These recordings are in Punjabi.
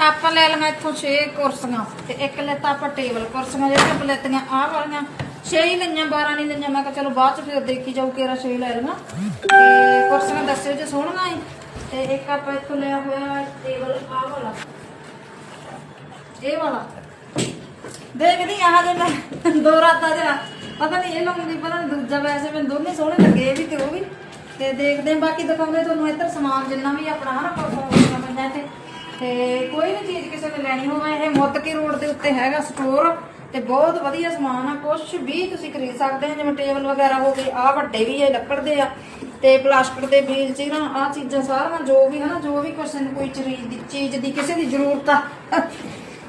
ਆਪਾਂ ਲੈ ਲਈਆਂ ਇੱਥੋਂ 6 ਕੁਰਸੀਆਂ ਤੇ ਇੱਕ ਲੈਤਾ ਆਪਾਂ ਟੇਬਲ ਕੁਰਸੀਆਂ ਜਿਹੜੀਆਂ ਆਪਾਂ ਲੈਤੀਆਂ, ਆਹ ਵਾਲੀਆਂ। 6 ਹੀ ਲਈਆਂ 12 ਨਹੀਂ ਲਈਆਂ। ਮੈਂ ਕਿਹਾ ਚਲੋ ਬਾਅਦ ਚ ਫਿਰ ਦੇਖੀ ਜਾਊ ਕਿਹੜਾ 6 ਲੈ ਲਈਆਂ ਤੇ ਕੁਰਸੀਆਂ ਦੱਸਿਓ ਜੇ ਸੋਹਣੀਆਂ ਏ ਤੇ ਇੱਕ ਆਪਾਂ ਇੱਥੋਂ ਲਿਆ ਹੋਇਆ ਟੇਬਲ, ਆਹ ਵਾਲਾ। ਇਹ ਵਾਲਾ। ਦੇਖਦੀ ਆਹ ਜੇ ਮੈਂ ਦੋ ਰਾਤਾਂ ਜਿਹਾ ਪਤਾ ਨਹੀਂ ਇਹ ਲਵਾਂਗੀ ਪਤਾ ਨਹੀਂ ਦੂਜਾ ਵੈਸੇ ਮੈਨੂੰ ਦੋਨੇ ਸੋਹਣੇ ਲੱਗੇ ਵੀ ਤੇ ਉਹ ਵੀ। ਤੇ ਦੇਖਦੇ ਬਾਕੀ ਦਿਖਾਉਂਦੇ ਤੁਹਾਨੂੰ ਇੱਧਰ ਸਮਾਨ ਜਿੰਨਾ ਵੀ ਆਪਣਾ ਹਨਾ ਪਰਫਾਰਮੈਂਸ ਪੈਂਦਾ ਤੇ ਤੇ ਕੋਈ ਵੀ ਚੀਜ਼ ਕਿਸੇ ਨੇ ਲੈਣੀ ਹੋਵੇ, ਇਹ ਮੁੱਦਕੀ ਰੋਡ ਦੇ ਉੱਤੇ ਹੈਗਾ ਸਟੋਰ ਤੇ ਬਹੁਤ ਵਧੀਆ ਸਮਾਨ ਆ। ਕੁਝ ਵੀ ਤੁਸੀਂ ਖਰੀਦ ਸਕਦੇ ਆ ਜਿਵੇਂ ਟੇਬਲ ਵਗੈਰਾ ਹੋ ਗਏ ਆ ਵੱਡੇ ਵੀ ਆ ਲੱਕੜ ਦੇ ਆ, ਤੇ ਪਲਾਸਟਿਕ ਦੇ ਵੀਲ ਚੀਰਾਂ ਆ ਚੀਜ਼ਾਂ ਸਾਰੀਆਂ ਜੋ ਵੀ, ਹਨਾ, ਜੋ ਵੀ ਕਿਸੇ ਨੂੰ ਕੋਈ ਚੀਜ਼ ਦੀ ਚੀਜ਼ ਦੀ ਕਿਸੇ ਦੀ ਜ਼ਰੂਰਤ ਆ,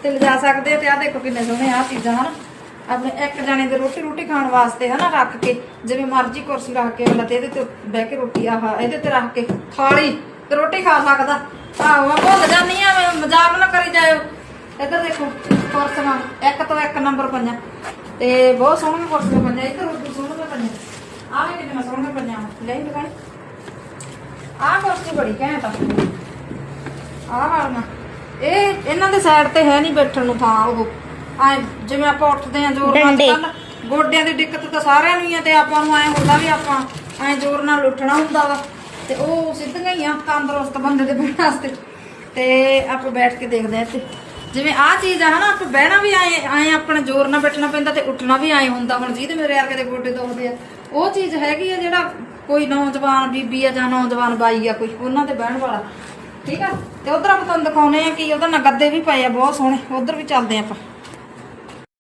ਤੇ ਲਿਜਾ ਸਕਦੇ ਆ ਤੇ ਆ ਦੇਖੋ ਕਿੰਨੇ ਸੋਹਣੇ ਆ ਚੀਜ਼ਾਂ, ਹਨ। ਆਪਣੇ ਇੱਕ ਜਣੇ ਦੇ ਰੋਟੀ ਰੋਟੀ ਖਾਣ ਵਾਸਤੇ, ਹਨਾ, ਰੱਖ ਕੇ, ਜਿਵੇਂ ਮਰਜ਼ੀ ਕੁਰਸੀ ਰੱਖ ਕੇ, ਅਗਲਾ ਤੇ ਇਹਦੇ ਤੇ ਬਹਿ ਕੇ ਰੋਟੀ, ਆਹ, ਇਹਦੇ ਤੇ ਰੱਖ ਕੇ, ਥਾਲੀ, ਤੇ ਰੋਟੀ ਖਾ ਸਕਦਾ। ਆਹੋ ਮੈਂ ਭੁੱਲ ਜਾਂਦੀ ਆ ਮੈਂ ਮਜ਼ਾਕ ਨਾ ਕਰੀ ਜਾਇਓ। ਇੱਧਰ ਦੇਖੋ ਕੁਰਸੀਆਂ ਇੱਕ ਤੋਂ ਇੱਕ ਨੰਬਰ ਪੰਜਾਂ ਤੇ ਬਹੁਤ ਸੋਹਣੀਆਂ ਕੁਰਸੀਆਂ ਪੰਜਾਂ ਇੱਧਰ ਵੀ ਸੋਹਣੀਆਂ ਪੰਜਾਂ ਆਹ ਵੀ ਕਿੰਨੀਆਂ ਸੋਹਣੀਆਂ ਪੰਜਾਂ ਲੈ ਦਿਖਾਈ। ਆਹ ਕੁਰਸੀ ਬੜੀ ਘੈਂਟ ਆ। ਆਹ ਵਾਲੀਆਂ ਇਹ ਇਹਨਾਂ ਦੇ ਸਾਈਡ ਤੇ ਹੈ ਨਹੀਂ ਬੈਠਣ ਨੂੰ ਥਾਂ ਉਹ। ਐ ਜਿਵੇਂ ਆਪਾਂ ਉੱਠਦੇ ਆ ਜ਼ੋਰ ਨਾਲ ਡੰਡੇ। ਗੋਡਿਆਂ ਦੀ ਦਿੱਕਤ ਤਾਂ ਸਾਰਿਆਂ ਨੂੰ ਹੀ ਆ ਤੇ ਆਪਾਂ ਨੂੰ ਐ ਹੁੰਦਾ ਵੀ ਆਪਾਂ ਐ ਜ਼ੋਰ ਨਾਲ ਉੱਠਣਾ ਹੁੰਦਾ ਵਾ। ਤੇ ਉਹ ਸਿੱਧੀਆਂ ਹੀ ਆ, ਤੰਦਰੁਸਤ ਬੰਦੇ ਦੇ ਬਹਿਣ ਵਾਸਤੇ। ਤੇ ਆਪਾਂ ਬੈਠ ਕੇ ਦੇਖਦੇ ਆ ਇੱਥੇ। ਜਿਵੇਂ ਆਹ ਚੀਜ਼ ਆ, ਹਨਾ, ਆਪਾਂ ਬਹਿਣਾ ਵੀ ਆਏ ਆਏ ਆਪਣਾ ਜ਼ੋਰ ਨਾਲ ਬੈਠਣਾ ਪੈਂਦਾ ਤੇ ਉੱਠਣਾ ਵੀ ਆਏ ਹੁੰਦਾ। ਹੁਣ ਜਿਹਦੇ ਮੇਰੇ ਯਾਰ ਕਦੇ ਗੋਡੇ ਦੁਖਦੇ ਆ। ਉਹ ਚੀਜ਼ ਹੈਗੀ ਆ ਜਿਹੜਾ ਕੋਈ ਨੌਜਵਾਨ ਬੀਬੀ ਆ ਜਾਂ ਨੌਜਵਾਨ ਬਾਈ ਆ ਕੋਈ, ਉਹਨਾਂ ਤੇ ਬਹਿਣ ਵਾਲਾ। ਠੀਕ ਆ? ਤੇ ਉਧਰ ਆਪਾਂ ਤੁਹਾਨੂੰ ਦਿਖਾਉਨੇ ਆ ਕਿ ਉਹਦਾ ਨਾਲ ਗੱਦੇ ਵੀ ਪਏ ਆ, ਬਹੁਤ ਸੋਹਣੇ। ਉਧਰ ਵੀ ਚੱਲਦੇ ਆ ਆਪਾਂ।